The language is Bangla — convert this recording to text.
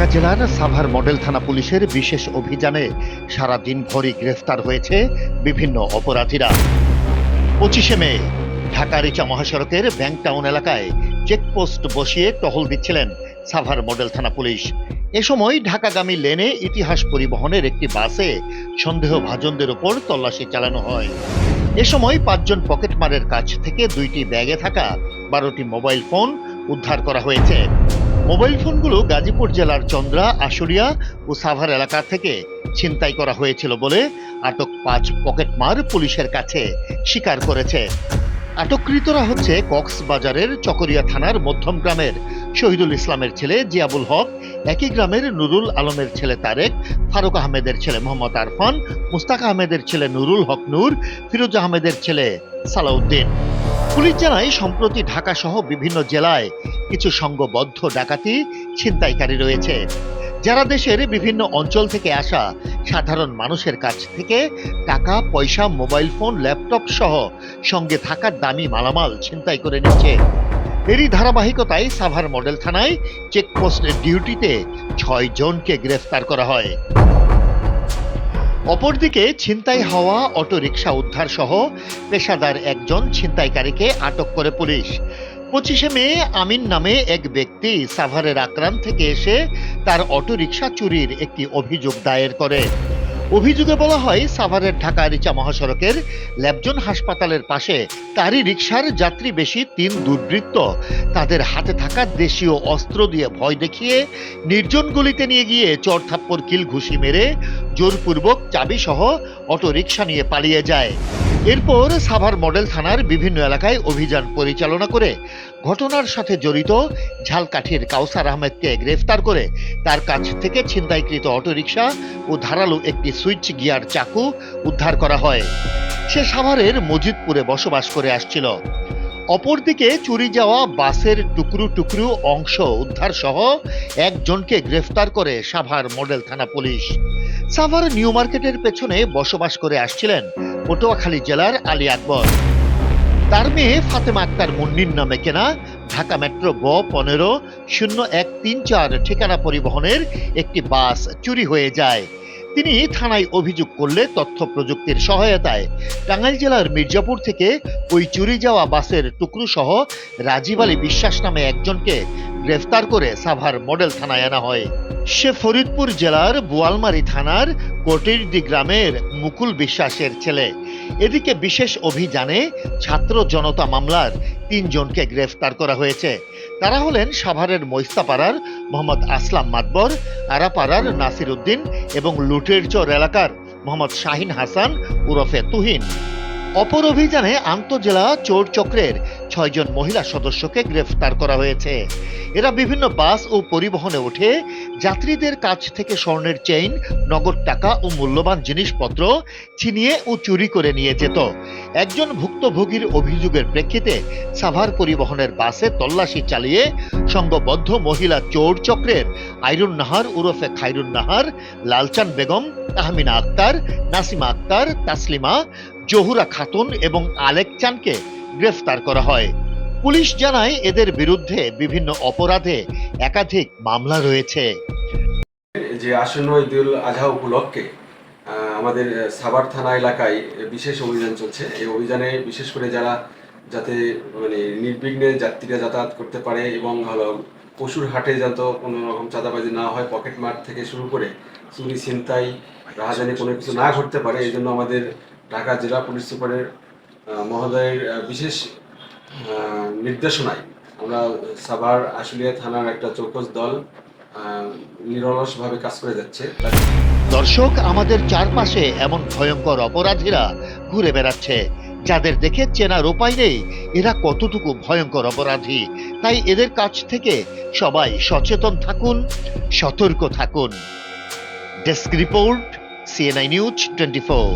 ঢাকা জেলার সাভার মডেল থানা পুলিশের বিশেষ অভিযানে সারা দিন ভরই গ্রেফতার হয়েছে বিভিন্ন অপরাধীরা। পঁচিশে মে, ঢাকা রিচা মহাসড়কের ব্যাংক টাউন এলাকায় চেকপোস্ট বসিয়ে টহল দিচ্ছিলেন সাভার মডেল থানা পুলিশ। এ সময় ঢাকাগামী লেনে ইতিহাস পরিবহনের একটি বাসে সন্দেহভাজনদের ওপর তল্লাশি চালানো হয়। এ সময় পাঁচজন পকেটমারের কাছ থেকে দুইটি ব্যাগে থাকা বারোটি মোবাইল ফোন উদ্ধার করা হয়েছে। মোবাইল ফোনগুলো গাজীপুর জেলার চন্দ্রা আশুলিয়া ও সাভার এলাকা থেকে ছিনতাই করা হয়েছিল বলে আটক পাঁচ পকেটমার পুলিশের কাছে স্বীকার করেছে। আটককৃতরা হচ্ছে কক্সবাজারের চকরিয়া থানার মধ্যম গ্রামের শহীদুল ইসলামের ছেলে জিয়াবুল হক, একই গ্রামের নুরুল আলমের ছেলে তারেক, ফারুক আহমেদের ছেলে মোহাম্মদ আরফান, মুস্তাক আহমেদের ছেলে নুরুল হক নূর, ফিরোজ আহমেদের ছেলে সালাউদ্দিন। পুলিশ জানায়, সম্প্রতি ঢাকা সহ বিভিন্ন জেলায় কিছু সংঘবদ্ধ ডাকাতি ছিনতাইকারী রয়েছে। যারা দেশের বিভিন্ন অঞ্চল থেকে আসা সাধারণ মানুষের কাছ থেকে টাকা, পয়সা, মোবাইল ফোন, ল্যাপটপ সহ সঙ্গে থাকা দামি মালামাল ছিনতাই করে নিচ্ছে। এরই ধারাবাহিকতায় সাভার মডেল থানায় চেকপোস্টের ডিউটিতে ছয় জনকে গ্রেফতার করা হয়। অপরদিকে ছিনতাই হওয়া অটোরিকশা উদ্ধার সহ পেশাদার একজন ছিনতাইকারীকে আটক করে পুলিশ। পঁচিশে মে আমিন নামে এক ব্যক্তি সাভারের আক্রান্ত থেকে এসে তার অটোরিকশা চুরির একটি অভিযোগ দায়ের করে। অভিযোগে বলা হয়, সাভারের ঢাকা রিচা মহাসড়কের ল্যাবজন হাসপাতালের পাশে তারই রিক্সার যাত্রী বেশি তিন দুর্বৃত্ত। তাদের হাতে থাকা দেশীয় অস্ত্র দিয়ে ভয় দেখিয়ে নির্জন গলিতে নিয়ে গিয়ে চর থাপ্পর কিল ঘুষি মেরে জোরপূর্বক চাবিসহ সহ অটোরিকশা নিয়ে পালিয়ে যায়। এরপর সাভার মডেল থানার বিভিন্ন এলাকায় অভিযান পরিচালনা করে ঘটনার সাথে জড়িত ঝালকাঠির কাউসার আহমেদকে গ্রেফতার করে তার কাছ থেকে ছিনতাইকৃত অটোরিকশা ও ধারালো একটি সুইচ গিয়ার চাকু উদ্ধার করা হয়। সে সাভারের মজিদপুরে বসবাস করে আসছিল। অপরদিকে চুরি যাওয়া বাসের টুকরো টুকরো অংশ উদ্ধার সহ একজনকে গ্রেফতার করে সাভার মডেল থানা পুলিশ। সাভার নিউ মার্কেটের পেছনে বসবাস করে আসছিলেন পটুয়াখালী জেলার আলী আকবর। তার মেয়ে ফাতেমা আক্তার মুন্নির নামে কেনা ঢাকা মেট্রো গ পনেরো শূন্য এক তিন চার ঠিকানা পরিবহনের একটি বাস চুরি হয়ে যায়। তিনি থানায় অভিযোগ করলে তথ্য প্রযুক্তির সহায়তায় টাঙ্গাইল জেলার মির্জাপুর থেকে ওই চুরি যাওয়া বাসের টুকরো সহ রাজীব আলী বিশ্বাস নামে একজনকে গ্রেফতার করে সাভার মডেল থানায় আনা হয়। সে ফরিদপুর জেলার বোয়ালমারী থানার কোটিরদি গ্রামের মুকুল বিশ্বাসের ছেলে। এদিকে বিশেষ অভিযানে ছাত্র জনতা মামলার তিনজনকে গ্রেফতার করা হয়েছে। তারা হলেন সাভারের মৈস্তাপাড়ার মোহাম্মদ আসলাম মাতবর, আরাপাড়ার নাসির উদ্দিন এবং লুটেরচর এলাকার মোহাম্মদ শাহিন হাসান ওরফে তুহিন। অপর অভিযানে আন্তজেলা চোর চক্রের ছয়জন মহিলা সদস্যকে গ্রেফতার করা হয়েছে। এরা বিভিন্ন বাস ও পরিবহনে উঠে যাত্রীদের কাছ থেকে স্বর্ণের চেইন, নগদ টাকা ও মূল্যবান জিনিসপত্র ছিনিয়ে ও চুরি করে নিয়ে যেত। একজন ভুক্তভোগীর অভিযোগের প্রেক্ষিতে সাভার পরিবহনের বাসে তল্লাশি চালিয়ে সংঘবদ্ধ মহিলা চোর চক্রের আইরুন নাহার ওরফে খাইরুন নাহার, লালচান বেগম, তাহমিনা আক্তার, নাসিমা আক্তার, তাসলিমা জহুরা খাতুন এবং আলেক চানকে গ্রেফতার করা হয়। পুলিশ জানায় এদের বিরুদ্ধে বিভিন্ন অপরাধে একাধিক মামলা রয়েছে। যে আসন্ন ঈদুল আজহা উপলক্ষে আমাদের সাভার থানা এলাকায় বিশেষ অভিযান চলছে। এই অভিযানে বিশেষ করে যারা যাতে মানে নির্বিঘ্নে যাত্রীরা যাতায়াত করতে পারে এবং হলো পশুর হাটে যাতে কোনো রকম চাঁদাবাজি না হয় পকেট মার থেকে শুরু করে চুরি, ছিনতাই, রাহাজানি কোনো কিছু না ঘটতে পারে, এই জন্য আমাদের ঢাকা জেলা পুলিশ সুপারের মহোদয়ের বিশেষ নির্দেশনায় আমরা সাভার আশুলিয়া থানার একটা চৌকস দল নিরলসভাবে কাজ করে যাচ্ছে। দর্শক, আমাদের চারপাশে এমন ভয়ঙ্কর অপরাধীরা ঘুরে বেড়াচ্ছে। যাদের দেখে চেনার উপায় নেই, এরা কতটুকু ভয়ঙ্কর অপরাধী? তাই এদের কাছ থেকে সবাই সচেতন থাকুন, সতর্ক থাকুন। Desk report CNI news twenty four